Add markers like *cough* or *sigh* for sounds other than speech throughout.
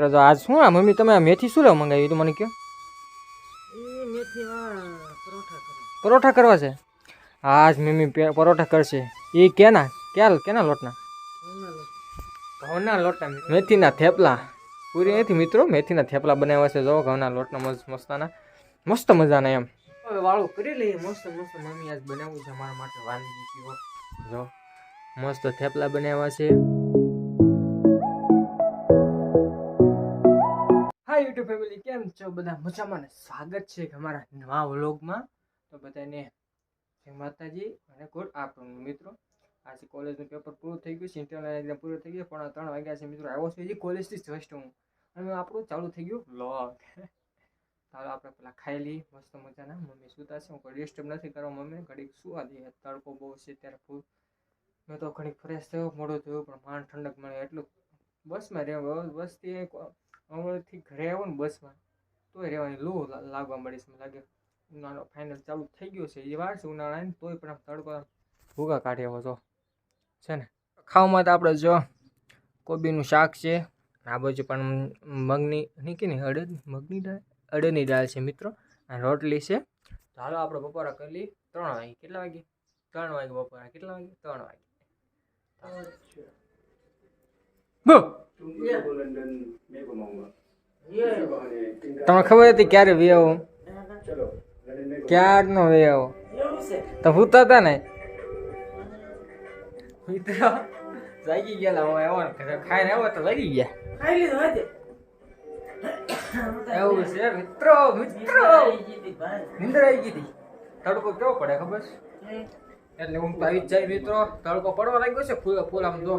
મિત્ર આજ શું આ મમ્મી તમે મેથી શું લેવા મંગાવી તો મને કહો એ મેથી પરોઠા કરવા છે? આજ મમ્મી પરોઠા કરશે. એ કેના? ક્યાં કેના લોટના? ઘઉંના લોટ. લોટના મેથીના થેપલા. પૂરી નથી મિત્રો મેથીના થેપલા બનાવ્યા છે. જો ઘઉંના લોટના મસ્ત મસ્તાના. મસ્ત મજાના એમ. હવે વાળું કરી લઈએ. મસ્ત મસ્ત મમ્મી આજ બનાવ્યું છે મારા માટે વાનગી જો મસ્ત થેપલા બનાવ્યા છે. યુટ્યુબ ફેમિલી કેમ છો? બધા મજામાં સ્વાગત છે અમારા નવા વ્લોગમાં. તો બધાને જય માતાજી અને ગુડ આફ્ટરનૂન મિત્રો. આજે કોલેજનું પેપર પૂરું થઈ ગયું છે ઇન્ટરનલ એક્ઝામ પૂરું થઈ ગયું પણ ત્રણ વાગ્યા છે મિત્રો. આવ્યો છું હજી કોલેજથી જસ્ટ હું. અને આપણું ચાલુ થઈ ગયું વ્લોગ. ચાલો આપણે પેલા ખાઈ લઈએ, મસ્ત મજાના. મમ્મી સુતા છે, હું કોઈ ડિસ્ટર્બ નથી કરવા મમ્મી ઘડીક સુવા દઈએ. તડકો બહુ છે ત્યારે ફૂલ. મેં તો ઘડીક ફ્રેશ થયો, મોડો થયો, પણ માન ઠંડક મળે એટલું. બસમાં રહેવા બસથી અમરેથી ઘરે આવો ને બસમાં, તોય રહેવાની લૂ લાગવા મળી છે લાગે. ઉનાળો ફાઇનલ ચાલુ થઈ ગયો છે, એ વાર છે ઉનાળાની તોય પણ આમ તડકો ભૂગા કાઢી આવો છો ને? ખાવામાં તો આપણે જો કોબીનું શાક છે આ બાજુ પણ મગની, ની કે નહીં, અડદ, મગની દાળ? અડદની દાળ છે મિત્રો અને રોટલી છે. હાલો આપણે બપોરા કરી લઈએ, ત્રણ વાગે. કેટલા વાગે? ત્રણ વાગે બપોરા. કેટલા વાગે? ત્રણ વાગે. તમને ખબર હતી ક્યારે વી આવો? ક્યારનો વી આવો? તો ભૂતા હતા ને? મિત્રો જાગી ગયા હું એવો ખાઈને આવ્યો તો લાગી ગયા. ખાઈ લીધો હજે એવું છે મિત્રો મિત્રો. નિંદર આવી ગઈ હતી તડકો કેવો પડે ખબર છે. એટલે હું આવી જાય મિત્રો. તડકો પડવા લાગ્યો છે ફૂલ ફૂલ આમ જો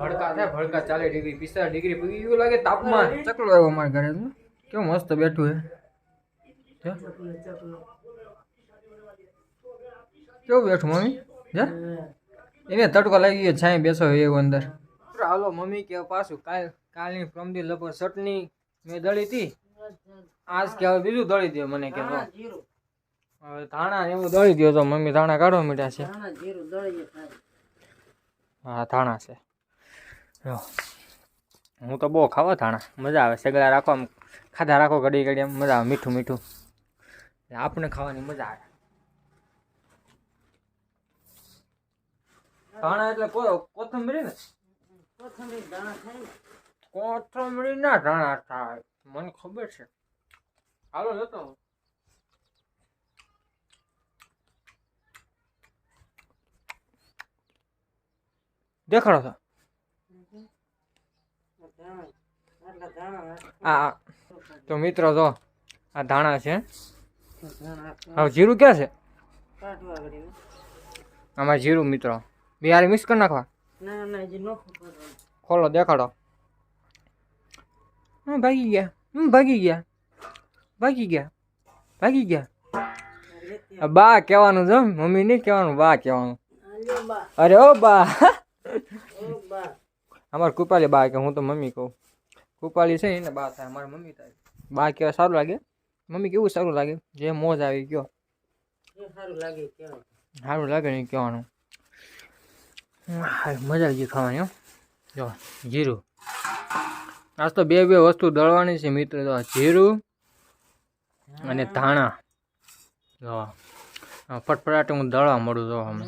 ભડકા થાય ભડકા ચાલીસ ડિગ્રી પિસ્તાલીસ ડિગ્રી પગી ગયું લાગે તાપમાન. ચકલો આવ્યો અમારા ઘરે કેવું મસ્ત બેઠું હે. જો. કેવું બેઠું મમ્મી? હે? એને તડકો લાગી ગયો છાંય બેસો એવું અંદર. હાલો મમ્મી કે પાછું કાલ કાલની પ્રમદી લગભગ ચટણી મેં દળી હતી આજ કે હવે બીજું દળી દે મને કે જો. હવે ધાણા એવું દળી ગયો તો મમ્મી ધાણા કાઢવા મીઠા છે. હા ધાણા છે. જો હું તો બહુ ખાવા ધાણા. મજા આવે. સગડા રાખો આમ ખાધા રાખો ઘડી ઘડી એમ. મજા આવે. મીઠું મીઠું. આપણે ખાવાની મજા આવે. ધાણા એટલે કોથમરી ને? કોથમીર ધાણા કોથમરી ના ધાણા થાય. મને ખબર છે. હાલો જતો હું. દેખાડો તો. આ. તો મિત્રો જો આ ધાણા છે. હવે જીરું ક્યાં છે? આમાં જીરું મિત્રો. બિહારી મિક્સ કરી નાખવા. ખોલો દેખાડો. હમ ભાગી ગયા. હમ ભાગી ગયા. ભાગી ગયા. ભાગી ગયા. બા કહેવાનું છે મમ્મી નહીં કહેવાનું બા કહેવાનું. અરે ઓ બા. અમારે કૃપાલી બા કે હું તો મમ્મી કહું. કૃપાલી છે એને બા થાય અમારી મમ્મી થાય. બા કહેવાય સારું લાગે? મમ્મી કેવું સારું લાગે? જે મોજ આવી ગયો સારું લાગે સારું લાગે નહીં કહેવાનું. હા, મજા આવી ગઈ ખાવાની જો જીરું. આજ તો બે બે વસ્તુ દળવાની છે મિત્ર. તો જીરું અને ધાણા. જો ફટફટાટ હું દળવા મળું જો અમે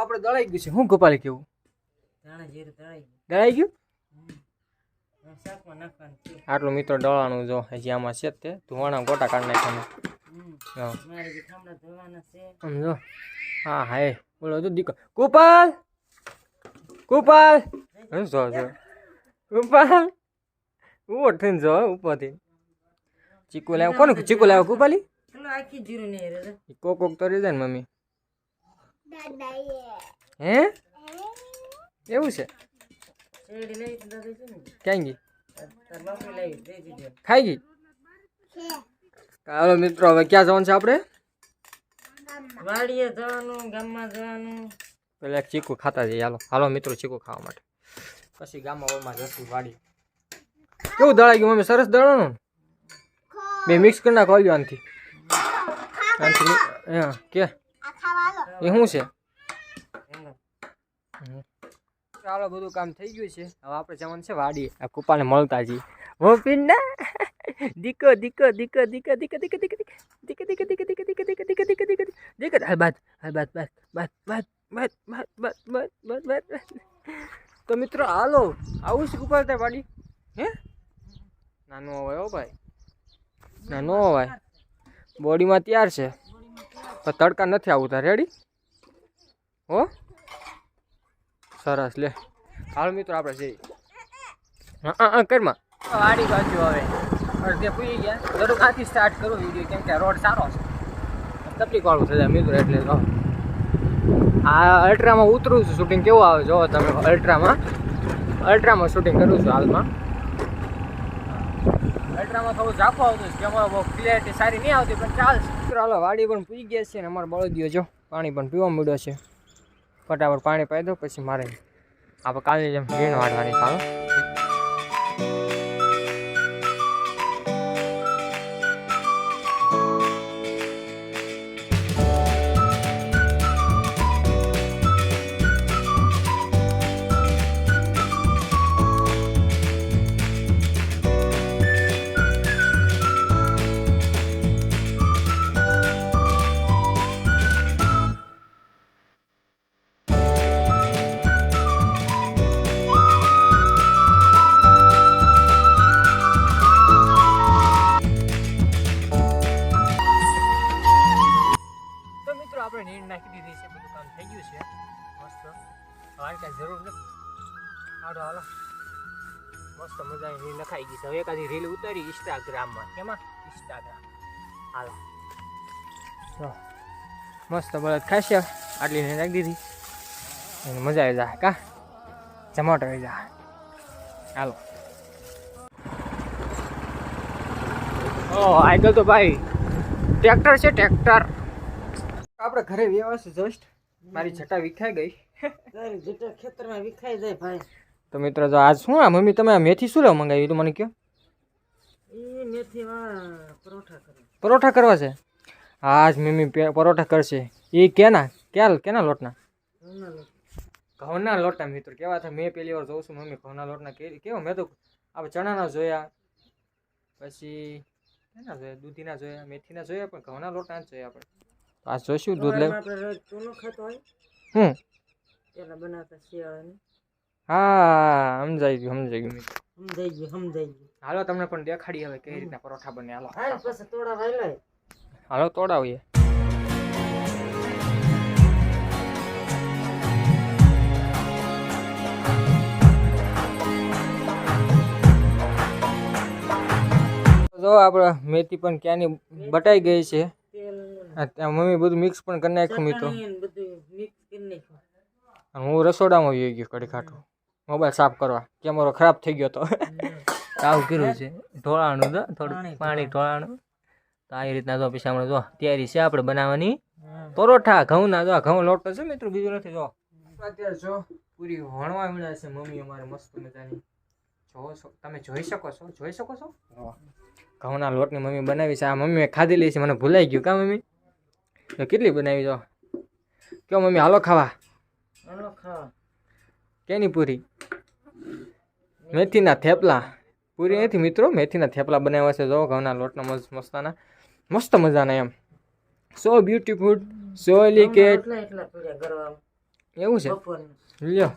આપણે દળાઈ ગયું છે. હું ગોપાલે કેવું? દળાઈ ગયું. આટલું મિત્રો દળવાનું જો હજી આમાં છે જ તે. ધુવાણા ગોટા કાઢી નાખવાના. હા. સમજો હા હાય બોલો તો દીકો ગોપાલ! ગોપાલ! જો જો. ગોપાલ! ઊભો થઈને જો ઉપરથી. ચીકુ લાવ કોને ચીકુ લાવ ગોપાલી કોક કોક તો રહી જાય ને મમ્મી. હે? એવું છે? ક્યાં ગઈ? ખાઈ ગઈ? હાલો મિત્રો હવે ક્યાં જવાનું છે આપણે? વાડીએ જવાનું ગામમાં જવાનું. પેલા ચીકુ ખાતા જઈએ. હાલો હાલો મિત્રો ચીકુ ખાવા માટે. પછી ગામમાં ઓમાં જશું વાડી કેવું દળાઈ ગયું? મમ્મી સરસ દળાનું બે મિક્સ કરી નાખો આલ્યો આનથી. આનથી હા કે? એ શું છે. ચાલો બધું કામ થઈ ગયું છે હવે આપણે જવાનું છે વાડી આ કુપાને મળતા જઈએ વોપિન ના દીકો દીકો દીકો દીકો દીકો દીકો દીકો દીકો દીકો દીકો દીકો દીકો દીકો દીકો દીકો દીકો દીકો દીકો હાલ બાદ હાલ બાદ બાદ બાદ બાદ બાદ બાદ બાદ બાદ બાદ બાદ તો મિત્રો હાલો આવું છે કુપાલ ત્યાં વાડી હે ના નો હોય હો ભાઈ ના નો બોડીમાં તૈયાર છે પણ તડકા નથી આવું તાર રેડી હો? સરસ લે. હાલ મિત્રો આપણે જઈએ. હા હા કરમાં વાડી બાજુ આવે. અડધે પૂરી ગયા દરરોજ આથી સ્ટાર્ટ કરું વીડિયો કેમ કે રોડ સારો છે. તકલીફ વાળું થઈ જાય મિત્રો એટલે તો આ અલ્ટ્રામાં ઉતરું છું શૂટિંગ કેવું આવે જો તમે અલ્ટ્રામાં. અલ્ટ્રામાં શૂટિંગ કરું છું હાલમાં. અલ્ટ્રામાં થોડું ઝાંખું આવતું છે કેમેરા બહુ ક્લિયરિટી સારી નહીં આવતી પણ ચાલશે મિત્રો હાલો વાડી પણ પૂઈ ગયા છે અને અમારો બળદિયો જો. પાણી પણ પીવા મળ્યો છે. ફટાફટ પાણી પાઈ દો પછી મારે આપણે કાલની જેમ ભીણ વાળવાની ચાલો જરૂર નથી. હાલો હાલો. મસ્ત મજાની રીલ નખાઈ ગઈ છે. હવે એકાદી રીલ ઉતારી ઇન્સ્ટાગ્રામમાં કેમાં ઇન્સ્ટાગ્રામ હાલો. જો. મસ્ત બળદ ખાશે. આટલી ને નાખી દીધી. અને મજા આવી જાય. કા? જમાટો આવી જાય. હાલો. ઓ આગળ તો ભાઈ. ટ્રેક્ટર છે ટ્રેક્ટર આપણે ઘરે વ્યવસ્થિત જસ્ટ મારી છટા વિખાઈ ગઈ. ખેતરમાં વિખાઈ જાય ભાઈ. તો મિત્રો જો આજ શું આ મમ્મી તમે મેથી શું લેવા મંગાવી તો મને કયો. એ મેથી પરોઠા કરે પરોઠા કરવા છે? આજ મમ્મી પરોઠા કરશે. એ કેના? ક્યાં કેના લોટના? ઘઉંના લોટ. લોટના મિત્રો કેવા થાય મેં પહેલી વાર જોઉં છું મમ્મી ઘઉંના લોટના. કેવો? મેં તો આપણે ચણાના જોયા પછી કેના જોયા? દૂધીના જોયા મેથીના જોયા પણ ઘઉંના લોટના જોયા આપણે. આ આજ જોઈશું દૂધ લેવું. હમ. પેલા બનાવતા શિયાળાની હા સમજાઈ ગયું સમજાઈ ગયું. સમજાઈ ગયું સમજાઈ ગયું. હાલો તમને પણ દેખાડી હવે કઈ રીતના પરોઠા બને. હાલો. હાલ પછી તોડા વાયલા. હાલો તોડાવીએ. જો આપણે મેથી પણ ક્યાંની બટાઈ ગઈ છે. મમ્મી બધું મિક્સ પણ કરી નાખ્યું મિત્રો ચટણી ને બધું મિક્સ કરી નાખ્યું અને હું રસોડામાં આવી ગયો કડી ખાટો. મોબાઈલ સાફ કરવા. કેમેરો ખરાબ થઈ ગયો તો. *laughs* આવું કર્યું છે. ઢોળાણું તો થોડું પાણી ઢોળાણું. તો આવી રીતના જો પછી હમણાં જો તૈયારી છે આપણે બનાવવાની. પરોઠા ઘઉંના જો ઘઉં લોટ તો છે મિત્રો બીજું નથી જો. અત્યારે જો પૂરી વણવા મળે છે મમ્મી અમારે મસ્ત મજાની. જોવો છો તમે જોઈ શકો છો? જોઈ શકો છો? ઘઉંના લોટની મમ્મી બનાવી છે. આ મમ્મીએ ખાધેલી છે. મને ભૂલાઈ ગયું. કા મમ્મી? તો કેટલી બનાવી જો? કયો મમ્મી હાલો ખાવા. કેની પૂરી? મેથીના થેપલા. પૂરી નથી મિત્રો મેથીના થેપલા બનાવ્યા છે. જો ઘઉંના લોટના મસ્ત મસ્તાના મસ્ત મજાના એમ. સો બ્યુટીફુલ સો એલિકેટ એવું છે? લ્યો.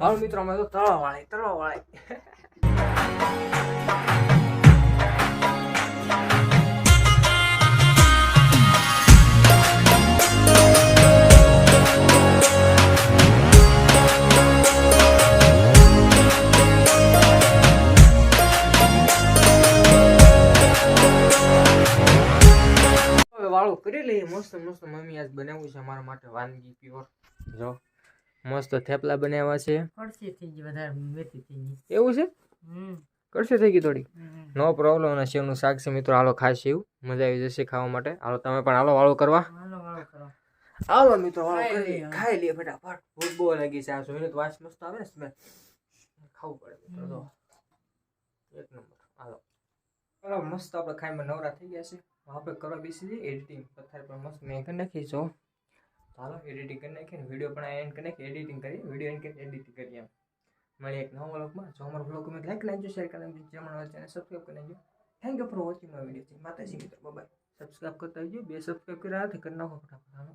હાલો મિત્રો અમે તો તળવા વાળી તળવા વાળી. મસ્ત મસ્ત મમ્મી આજ બનાવ્યું છે અમારા માટે વાનગી પ્યોર જો મસ્ત થેપલા બનાવ્યા છે. કડસી થઈ ગઈ વધારે મેથી થઈ ગઈ. એવું છે? હમ. કરશે થઈ ગઈ થોડી? નો પ્રોબ્લેમ અને સેવનું શાક છે મિત્રો હાલો ખાય એવું. મજા આવી જશે ખાવા માટે. હાલો તમે પણ હાલો વાળો કરવા. હાલો મિત્રો વાળો ખાઈ કરી લઈએ. ખાઈ લઈએ ફટાફટ. ભૂખ બહુ લાગી છે આ જોઈને તો વાસ મસ્ત આવે ને ખાવું પડે મિત્રો એક નંબર. હાલો. હાલો મસ્ત આપણે ખાઈને નવરા થઈ ગયા છે. આપણે કરવા બેસી જઈએ એડિટિંગ પથ્થર પર મસ્ત મેં કરી નાખી છો હાલો એડિટિંગ કરી નાખીએ ને વીડિયો પણ એન્ડ કરી નાખી એડિટિંગ કરી વીડિયો એન્ડ કરી એડિટિંગ કરીએ એમ. મળીએ એક નવા વ્લોગમાં જો અમારો વ્લોગ ગમે લાઈક નાખજો શેર કરી નાખજો. જે મને ચેનલ સબસ્ક્રાઈબ કરી નાખજો. Thank you for watching my video માતાજી મિત્રો. બાય સબસ્ક્રાઈબ કરતા આવજો બે સબસ્ક્રાઈબ કર્યા, હાથે કરી નાખો ફટાફટ. હાલો.